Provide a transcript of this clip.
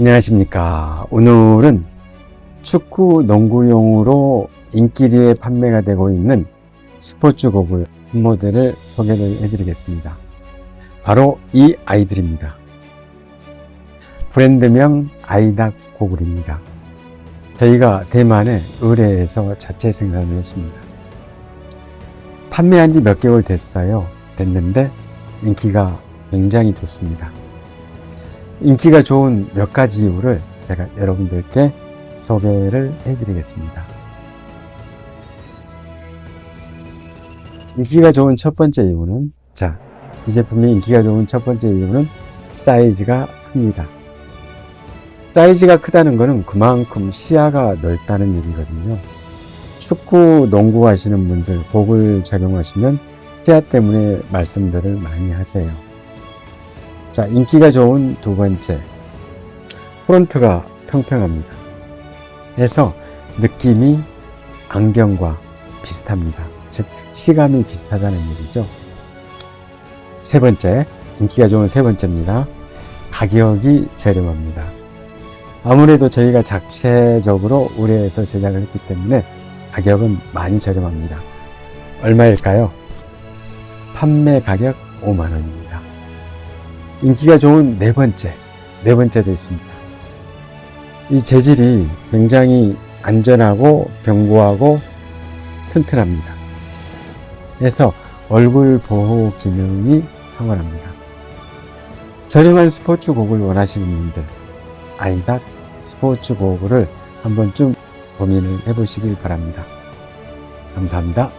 안녕하십니까. 오늘은 축구 농구용으로 인기리에 판매가 되고 있는 스포츠 고글 한 모델을 소개를 해드리겠습니다. 바로 이 아이들입니다. 브랜드명 아이닥 고글입니다. 저희가 대만에 의뢰해서 자체 생산을 했습니다. 판매한 지 몇 개월 됐어요. 됐는데 인기가 굉장히 좋습니다. 인기가 좋은 몇 가지 이유를 제가 여러분들께 소개를 해드리겠습니다. 인기가 좋은 첫 번째 이유는, 자, 이 제품이 인기가 좋은 첫 번째 이유는 사이즈가 큽니다. 사이즈가 크다는 것은 그만큼 시야가 넓다는 얘기거든요. 축구, 농구 하시는 분들, 복을 착용하시면 시야 때문에 말씀들을 많이 하세요. 자, 인기가 좋은 두 번째. 프론트가 평평합니다. 해서 느낌이 안경과 비슷합니다. 즉, 시감이 비슷하다는 얘기죠. 세 번째, 인기가 좋은 세 번째입니다. 가격이 저렴합니다. 아무래도 저희가 자체적으로 의뢰해서 제작을 했기 때문에 가격은 많이 저렴합니다. 얼마일까요? 판매 가격 5만원입니다. 인기가 좋은 네 번째, 네 번째도 있습니다. 이 재질이 굉장히 안전하고 견고하고 튼튼합니다. 그래서 얼굴 보호 기능이 탁월합니다. 저렴한 스포츠 곡을 원하시는 분들, 아이닥 스포츠 곡을 한 번쯤 고민을 해보시길 바랍니다. 감사합니다.